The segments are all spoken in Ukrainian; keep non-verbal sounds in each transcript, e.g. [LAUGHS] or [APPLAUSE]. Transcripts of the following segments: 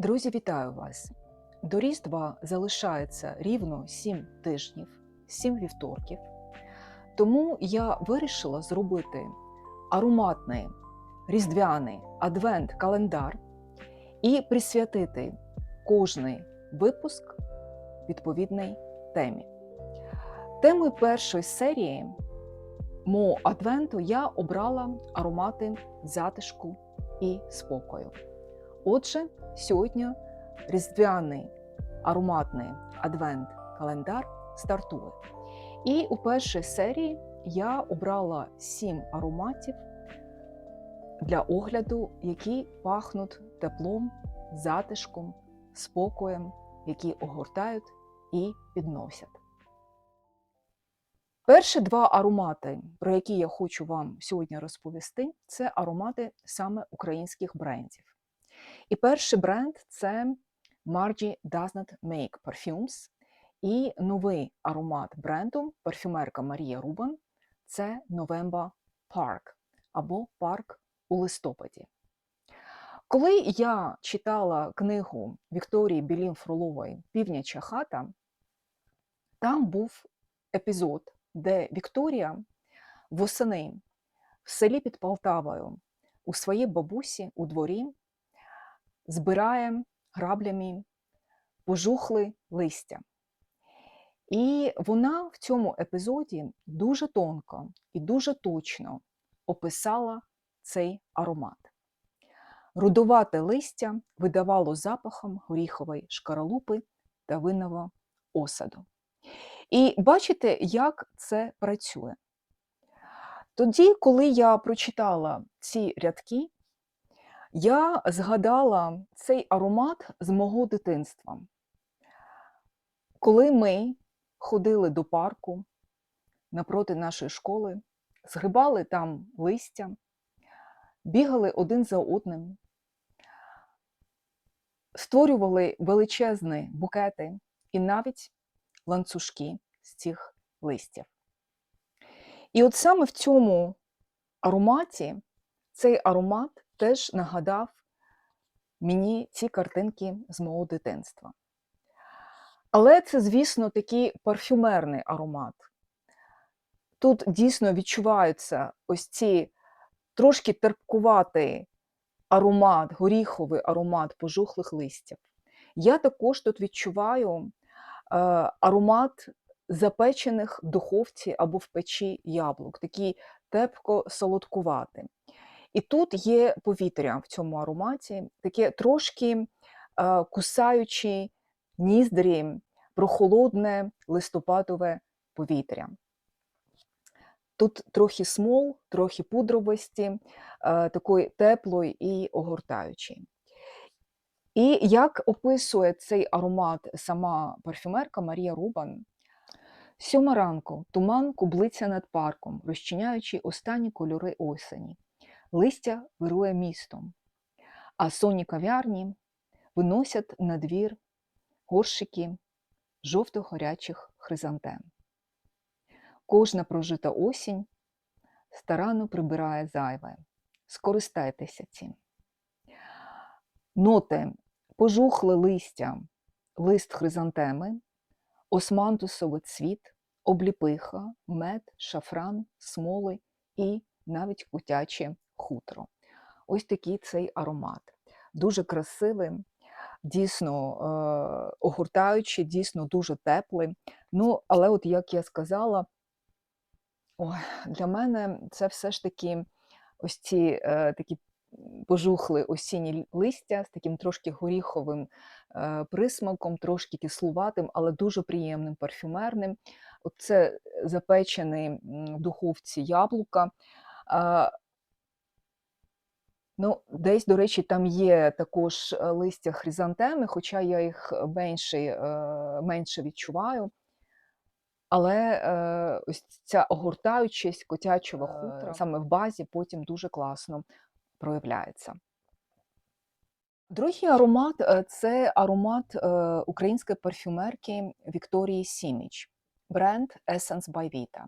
Друзі, вітаю вас! До Різдва залишається рівно 7 тижнів, 7 вівторків. Тому я вирішила зробити ароматний різдвяний адвент-календар і присвятити кожний випуск відповідній темі. Темою першої серії мого адвенту я обрала аромати затишку і спокою. Отже, сьогодні різдвяний ароматний адвент-календар стартує. І у першій серії я обрала сім ароматів для огляду, які пахнуть теплом, затишком, спокоєм, які огортають і підносять. Перші два аромати, про які я хочу вам сьогодні розповісти, це аромати саме українських брендів. І перший бренд це Margie Does Not Make Perfumes. І новий аромат бренду парфюмерка Марія Рубан це November Park або Парк у листопаді. Коли я читала книгу Вікторії Білін Фролової Півняча хата, там був епізод, де Вікторія восени в селі під Полтавою у своїй бабусі у дворі збирає граблями пожухли листя. І вона в цьому епізоді дуже тонко і дуже точно описала цей аромат. Рудувате листя видавало запахом горіхової шкаралупи та винного осаду. І бачите, як це працює. Тоді, коли я прочитала ці рядки, я згадала цей аромат з мого дитинства. Коли ми ходили до парку напроти нашої школи, згрибали там листя, бігали один за одним, створювали величезні букети і навіть ланцюжки з цих листів. І от саме в цьому ароматі цей аромат теж нагадав мені ці картинки з мого дитинства. Але це, звісно, такий парфюмерний аромат. Тут дійсно відчуваються ось ці трошки терпкуватий аромат, горіховий аромат пожухлих листів. Я також тут відчуваю е, аромат запечених в духовці або в печі яблук, такий тепко-солодкуватий. І тут є повітря в цьому ароматі, таке трошки кусаючи ніздрі, прохолодне листопадове повітря. Тут трохи смол, трохи пудровості, такої теплої і огортаючої. І як описує цей аромат сама парфюмерка Марія Рубан, сьома ранку туман кублиться над парком, розчиняючи останні кольори осені. Листя вирує містом, а сонні кав'ярні виносять на двір горщики жовто-горячих хризантем. Кожна прожита осінь старанно прибирає зайве. Скористайтеся цим. Ноти. Пожухле листя, лист хризантеми, османтусовий цвіт, обліпиха, мед, шафран, смоли. І навіть кутяче хутро. Ось такий цей аромат. Дуже красивий, дійсно е, огортаючий, дійсно дуже теплий. Ну, але, от як я сказала, ой, для мене це все ж таки ось ці е, такі пожухли осінні листя з таким трошки горіховим е, присмаком, трошки кислуватим, але дуже приємним парфюмерним. Оце запечений в духовці яблука. Ну, Десь, до речі, там є також е, листя хризантеми, хоча я їх менше е, менше відчуваю. Але е, ось ця огортаючість котячого хутра саме в базі потім дуже класно проявляється. Другий аромат це аромат української парфюмерки Вікторії Сіміч, бренд Essence by Vita.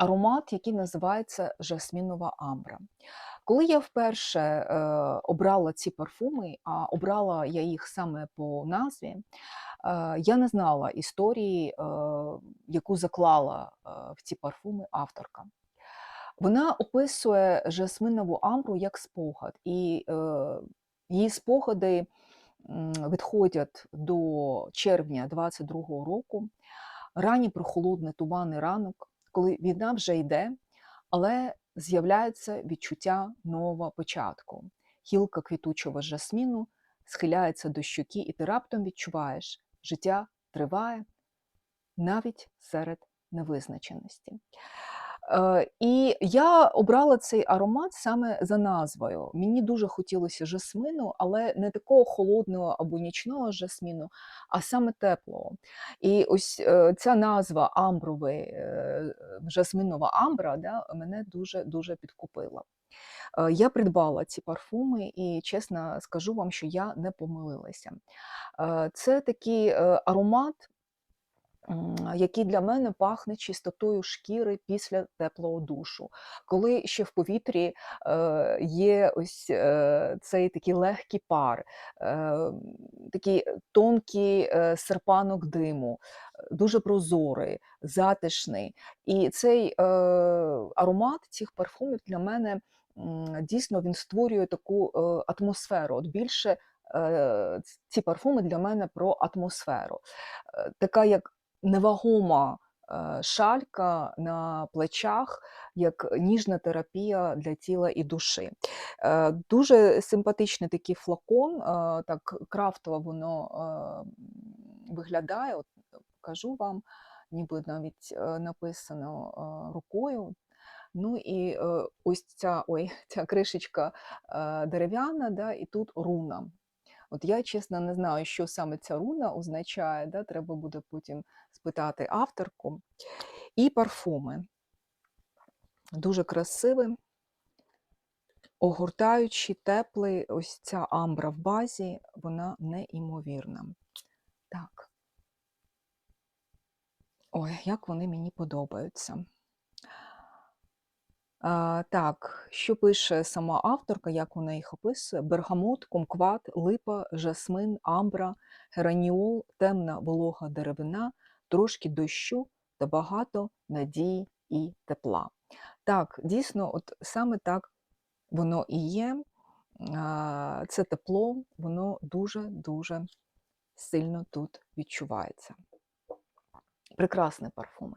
Аромат, який називається жасмінова амбра. Коли я вперше е, обрала ці парфуми, а обрала я їх саме по назві, е, я не знала історії, е, яку заклала е, в ці парфуми авторка. Вона описує жасминову амбру як спогад, і е, її спогади відходять до червня 22-го року. Ранній прохолодний туманний ранок, коли війна вже йде, але з'являється відчуття нового початку. Гілка квітучого жасміну схиляється до щуки, і ти раптом відчуваєш, життя триває навіть серед невизначеності. Е, І я обрала цей аромат саме за назвою. Мені дуже хотілося жасмину, але не такого холодного або нічного жасміну, а саме теплого. І ось е, ця назва амбровий, е, жасминова амбра да, мене дуже дуже підкупила. Я придбала ці парфуми і чесно скажу вам, що я не помилилася. Це такий аромат, який для мене пахне чистотою шкіри після теплого душу. Коли ще в повітрі е, є ось е, цей такий легкий пар, е, такий тонкий серпанок диму, дуже прозорий, затишний. І цей аромат цих парфумів для мене дійсно він створює таку атмосферу. От більше ці парфуми для мене про атмосферу. Така як невагома е, шалька на плечах, як ніжна терапія для тіла і душі. Е, Дуже симпатичний такий флакон, е, так крафтово воно виглядає. От покажу вам, ніби навіть написано рукою. Ну і ось ця, ой, [LAUGHS] ця кришечка дерев'яна, да, і тут руна. От я, чесно, не знаю, що саме ця руна означає, да, треба буде потім спитати авторку. І парфуми. Дуже красивий, огортаючий, теплий. Ось ця амбра в базі, вона неймовірна. Так. Ой, як вони мені подобаються. Так, що пише сама авторка, як вона їх описує: бергамот, кумкват, липа, жасмин, амбра, гераніол, темна волога деревина, трошки дощу та багато надії і тепла. Так, дійсно, от саме так воно і є. Це тепло, воно дуже-дуже сильно тут відчувається. Прекрасні парфуми.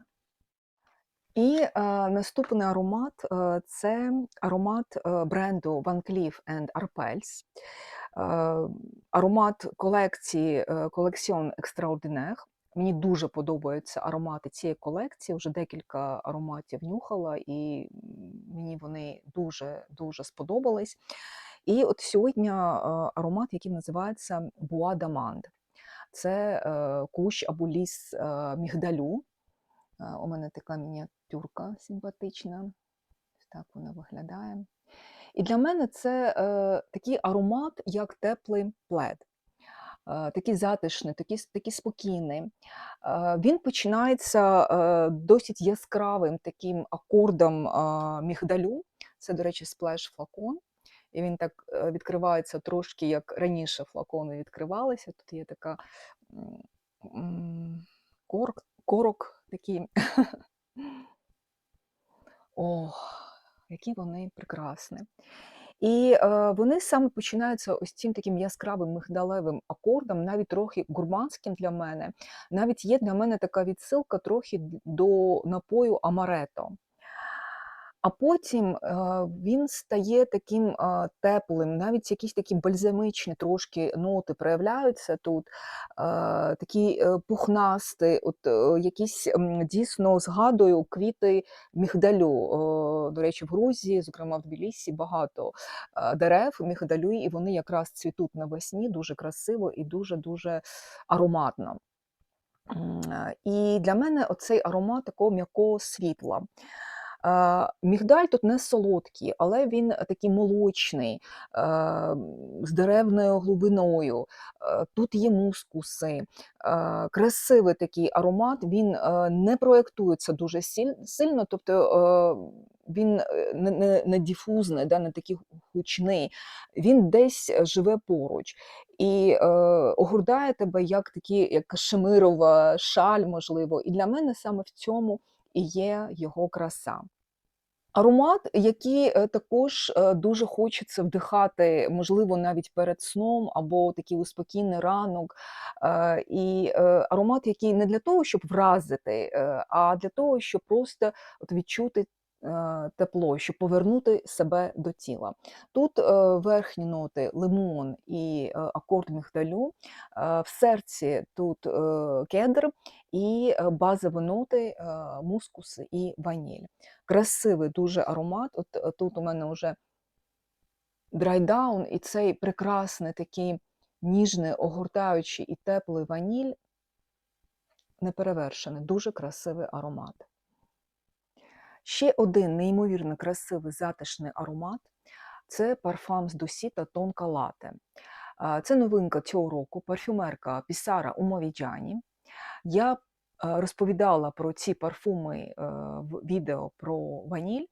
І е, наступний аромат е, це аромат е, бренду Van Cleef Arpels. Е, аромат колекції е, Collection Extraordinaire. Мені дуже подобаються аромати цієї колекції. Вже декілька ароматів нюхала, і мені вони дуже дуже сподобались. І от сьогодні е, аромат, який називається Bois d'Amande. Це е, кущ або ліс е, мігдалю. У мене така мініатюрка симпатична. Так вона виглядає. І для мене це е, такий аромат, як теплий плед. Е, такий затишний, такий, такий спокійний. Е, він починається е, досить яскравим таким акордом мігдалю. Це, до речі, сплеш флакон. І він так відкривається трошки, як раніше флакони відкривалися. Тут є така корк, корок такий. Ох, які вони прекрасні. І е, вони саме починаються ось цим таким яскравим мигдалевим акордом, навіть трохи гурманським для мене. Навіть є для мене така відсилка трохи до напою Амарето. А потім е, він стає таким е, теплим, навіть якісь такі бальзамичні трошки ноти проявляються тут, е, такі пухнасті, от якісь дійсно згадую квіти мігдалю. До речі, в Грузії, зокрема в Тбілісі, багато дерев мігдалю, і вони якраз цвітуть навесні дуже красиво і дуже-дуже ароматно. І для мене оцей аромат такого м'якого світла. Е, Мігдаль тут не солодкий, але він такий молочний, е, з деревною глибиною. Е, Тут є мускуси, е, красивий такий аромат. Він е, не проєктується дуже сильно, тобто е, він е, не, не, не такий гучний. Він десь живе поруч і е, огортає тебе як такі, як кашемирова шаль, можливо. І для мене саме в цьому і є його краса. Аромат, який е, також е, дуже хочеться вдихати, можливо, навіть перед сном або такий у спокійний ранок. Е, І аромат, який не для того, щоб вразити, а для того, щоб просто відчути тепло, щоб повернути себе до тіла. Тут е, верхні ноти лимон і е, акорд мигдалю, е, в серці тут е, кедр і е, базові ноти е, мускус і ваніль. Красивий дуже аромат. От е, тут у мене вже драйдаун, і цей прекрасний такий ніжний, огортаючий і теплий ваніль неперевершений, дуже красивий аромат. Ще один неймовірно красивий затишний аромат це парфам з Дусі та Тонка Лате. Це новинка цього року, парфюмерка Пісара у Мовіджані. Я е, розповідала про ці парфуми е, в відео про ваніль.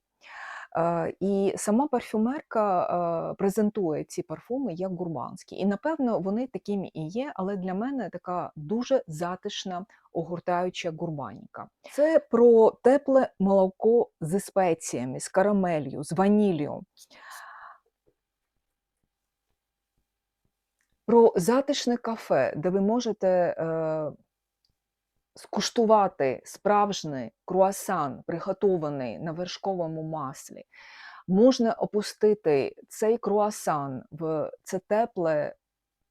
І сама парфюмерка е, презентує ці парфуми як гурманські. І напевно вони такими і є, але для мене така дуже затишна, огортаюча гурманіка. Це про тепле молоко зі спеціями, з карамелью, з ваніллю. Про затишне кафе, де ви можете е, скуштувати справжній круасан, приготований на вершковому маслі. Можна опустити цей круасан в це тепле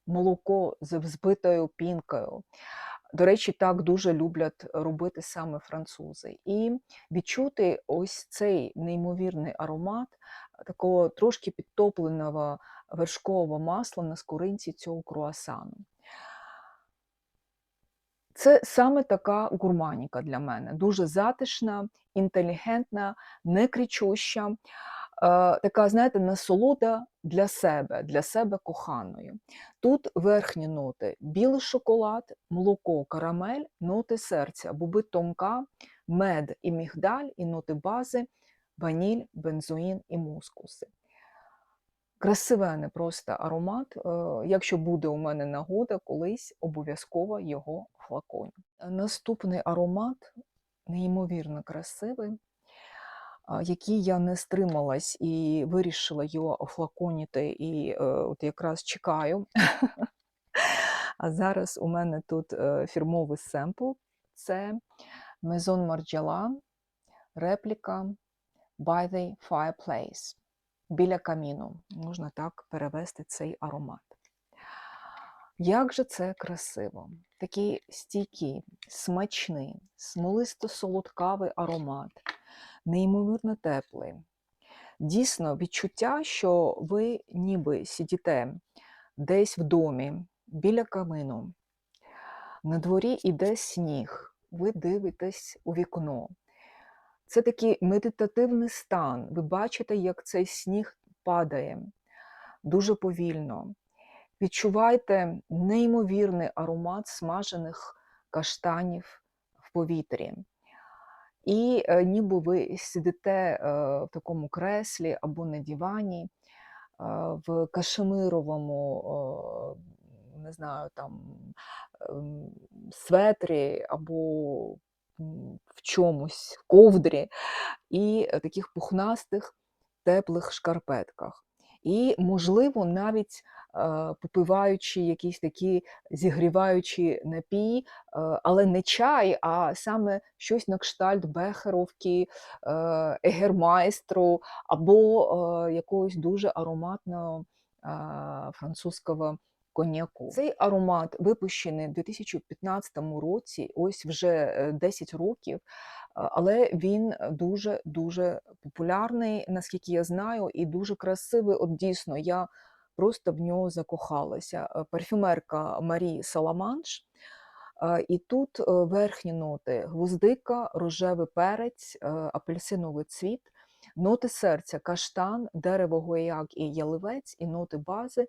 молоко з взбитою пінкою. До речі, так дуже люблять робити саме французи. І відчути ось цей неймовірний аромат такого трошки підтопленого вершкового масла на скоринці цього круасану. Це саме така гурманіка для мене. Дуже затишна, інтелігентна, не кричуща, е, така, знаєте, насолода для себе, для себе коханої. Тут верхні ноти: білий шоколад, молоко, карамель, ноти серця, боби тонка, мед і мігдаль, і ноти бази, ваніль, бензоїн і мускуси. Красивений просто аромат. Е, Якщо буде у мене нагода, колись обов'язково його флаконю. Наступний аромат неймовірно красивий, який я не стрималась і вирішила його офлаконіти, і е, от якраз чекаю. [LAUGHS] А зараз у мене тут е, фірмовий семпл. Це Maison Margiela, репліка By the Fireplace. Біля каміну. Можна так перевести цей аромат. Як же це красиво! Такий стійкий, смачний, смолисто-солодкавий аромат, неймовірно теплий. Дійсно, відчуття, що ви ніби сидіте десь в домі, біля камину. На дворі іде сніг, ви дивитесь у вікно. Це такий медитативний стан. Ви бачите, як цей сніг падає дуже повільно. Відчувайте неймовірний аромат смажених каштанів в повітрі. І е, ніби ви сидите е, в такому креслі або на дивані, е, в кашемировому, не знаю, там ем, светрі або в чомусь, ковдрі, і е, таких пухнастих теплих шкарпетках. І, можливо, навіть попиваючи якісь такі зігріваючі напій, але не чай, а саме щось на кштальт Бехеровки, Егермайстру або якогось дуже ароматного французького коньяку. Цей аромат випущений в 2015 році, ось вже е, 10 років. Але він дуже-дуже популярний, наскільки я знаю, і дуже красивий. От дійсно, я просто в нього закохалася. Е, Парфюмерка Марі Саламанш. Е, І тут е, верхні ноти гвоздика, рожевий перець, е, апельсиновий цвіт, ноти серця, каштан, дерево гояк і яливець, і ноти бази,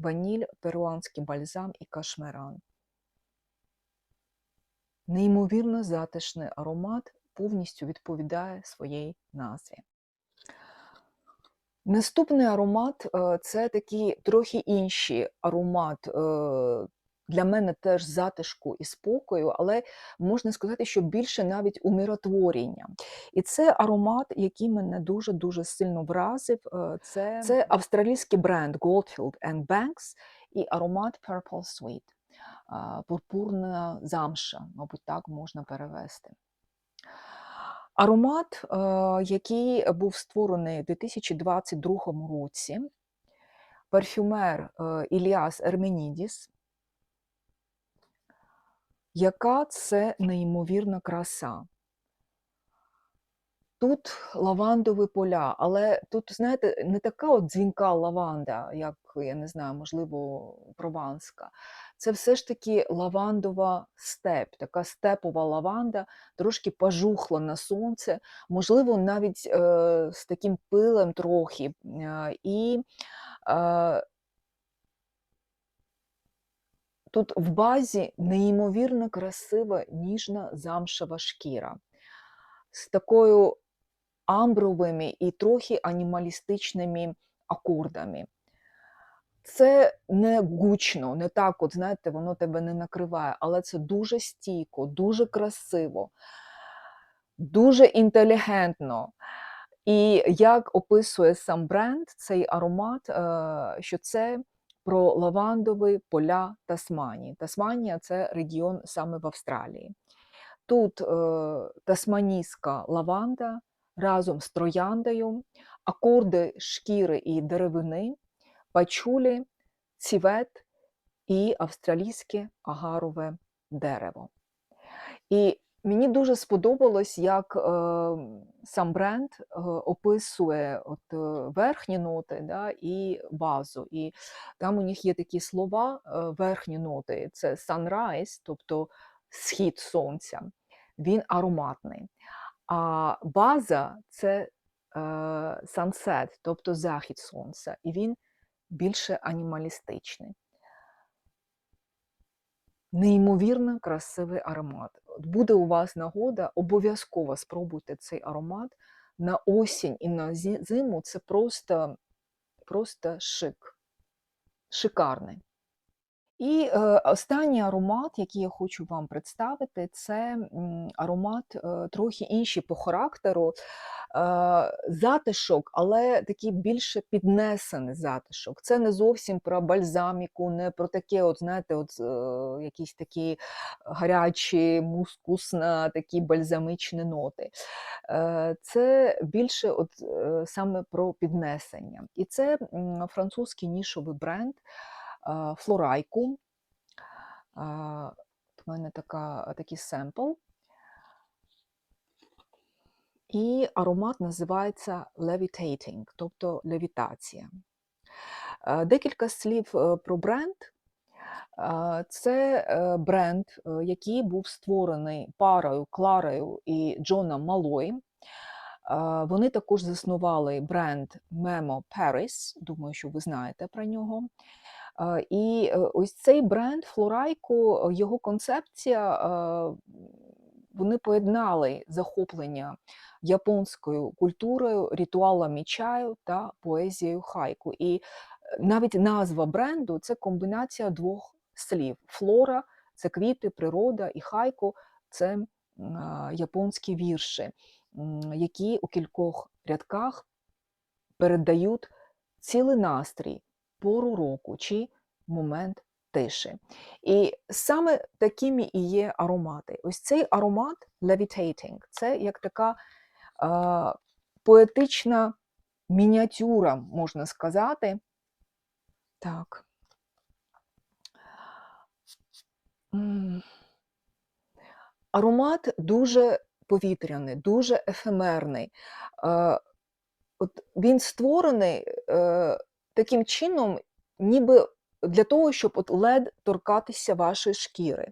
ваніль, перуанський бальзам і кашмеран. Неймовірно затишний аромат повністю відповідає своїй назві. Наступний аромат е, це такий трохи інший аромат. Для мене теж затишку і спокою, але можна сказати, що більше навіть умиротворення. І це аромат, який мене дуже-дуже сильно вразив. е, Це, це австралійський бренд Goldfield and Banks і аромат Purple Sweet. Пурпурна замша, мабуть, так можна перевести. Аромат, е, який був створений у 2022 році, парфюмер е, Іліас Ерменідіс. Яка це неймовірна краса. Тут лавандові поля, але тут, знаєте, не така от дзвінка лаванда, як, я не знаю, можливо, прованська. Це все ж таки лавандова степ, така степова лаванда, трошки пожухла на сонце, можливо, навіть е, з таким пилем трохи. Е, і е, тут в базі неймовірно красива ніжна замшева шкіра з такою амбровими і трохи анімалістичними акордами. Це не гучно, не так, от знаєте, воно тебе не накриває, але це дуже стійко, дуже красиво, дуже інтелігентно. І як описує сам бренд цей аромат, е, що це про лавандові поля Тасманії. Тасманія це регіон саме в Австралії. Тут е, тасманійська лаванда разом з трояндою, акорди шкіри і деревини, пачулі, цівет і австралійське агарове дерево. І мені дуже сподобалось, як е, сам бренд е, описує от, е, верхні ноти да, і базу. І там у них є такі слова, е, верхні ноти це sunrise, тобто схід сонця, він ароматний. А база це е, sunset, тобто захід сонця, і він більше анімалістичний. Неймовірно красивий аромат. Буде у вас нагода, обов'язково спробуйте цей аромат на осінь і на зиму. Це просто, просто шик, шикарний. І е, останній аромат, який я хочу вам представити, це аромат е, трохи інший по характеру. Е, затишок, але такий більше піднесений затишок. Це не зовсім про бальзаміку, не про таке, от, знаєте, от, якісь такі гарячі, мускусна, такі бальзамичні ноти. Це більше от, саме про піднесення. І це французький нішовий бренд флорайку. У мене така, такий семпл. І аромат називається levitating, тобто левітація. Е, Декілька слів е, про бренд. Е, Це е, бренд, е, який був створений парою Кларою і Джоном Малой. Вони також заснували бренд Memo Paris, думаю, що ви знаєте про нього. І е, ось цей бренд Флорайку, його концепція, вони поєднали захоплення японською культурою, ритуалами чаю та поезією хайку. І е, навіть назва бренду це комбінація двох слів: флора це квіти, природа, і хайку це японські вірші, які у кількох рядках передають цілий настрій, пору року чи момент тиші. І саме такими і є аромати. Ось цей аромат levitating – це як така а, поетична мініатюра, можна сказати. Так. Аромат дуже повітряний, дуже ефемерний. От він створений е, таким чином, ніби для того, щоб от лед торкатися вашої шкіри.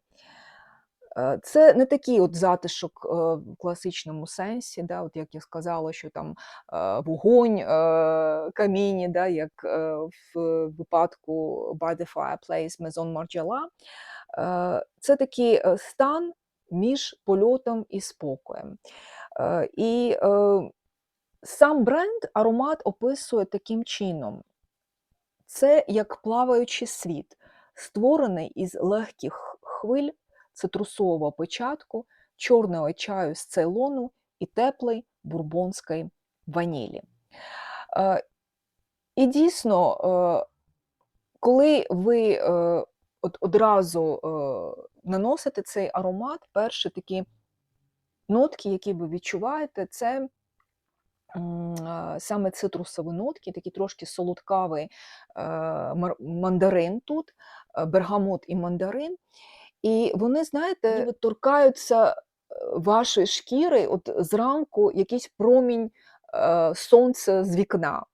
Е, Це не такий от затишок е, в класичному сенсі, да, от як я сказала, що там вогонь, каміння, да, як в випадку By the Fireplace Maison Margiela. Це такий стан між польотом і спокоєм. Е, І е, сам бренд аромат описує таким чином: це як плаваючий світ, створений із легких хвиль цитрусового початку, чорного чаю з цейлону і теплої бурбонської ванілі. Е, І дійсно, коли ви от одразу е, наносите цей аромат, перші такі нотки, які ви відчуваєте, це е, саме цитрусові нотки, такий трошки солодкавий е, мандарин тут, е, бергамот і мандарин. І вони, знаєте, торкаються вашої шкіри, от зранку якийсь промінь е, сонця з вікна.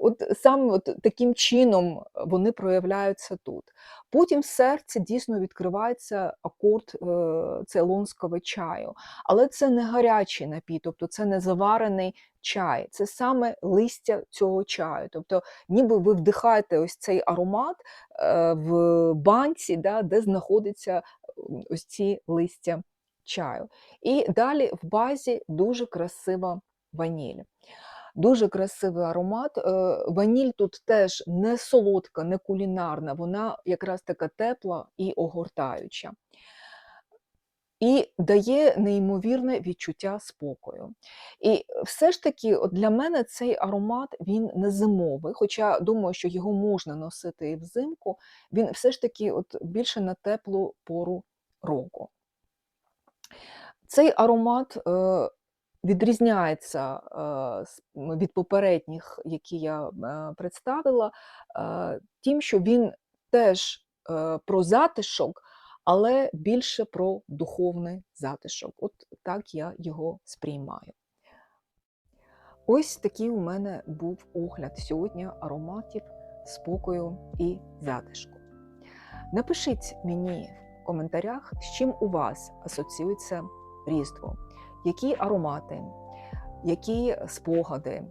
От саме от таким чином вони проявляються тут. Потім в серці дійсно відкривається акорд е, цейлонського чаю, але це не гарячий напій, тобто це не заварений чай, це саме листя цього чаю. Тобто, ніби ви вдихаєте ось цей аромат е, в банці, да, де знаходиться ось ці листя чаю. І далі в базі дуже красива ваніль. Дуже красивий аромат. Е, Ваніль тут теж не солодка, не кулінарна, вона якраз така тепла і огортаюча. І дає неймовірне відчуття спокою. І все ж таки, от для мене цей аромат він не зимовий, хоча думаю, що його можна носити і взимку, він все ж таки от більше на теплу пору року. Цей аромат е, відрізняється е, від попередніх, які я е, представила, е, тим, що він теж про затишок, але більше про духовний затишок. От так я його сприймаю. Ось такий у мене був огляд сьогодні ароматів спокою і затишку. Напишіть мені в коментарях, з чим у вас асоціюється Різдво, які аромати, які спогади,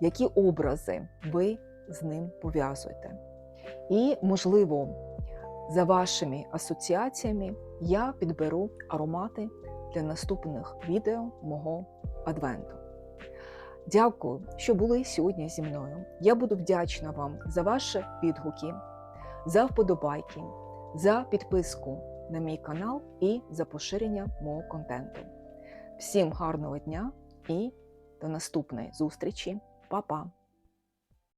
які образи ви з ним пов'язуєте. І, можливо, за вашими асоціаціями я підберу аромати для наступних відео мого адвенту. Дякую, що були сьогодні зі мною. Я буду вдячна вам за ваші відгуки, за вподобайки, за підписку на мій канал і за поширення мого контенту. Всім гарного дня і до наступної зустрічі. Па-па!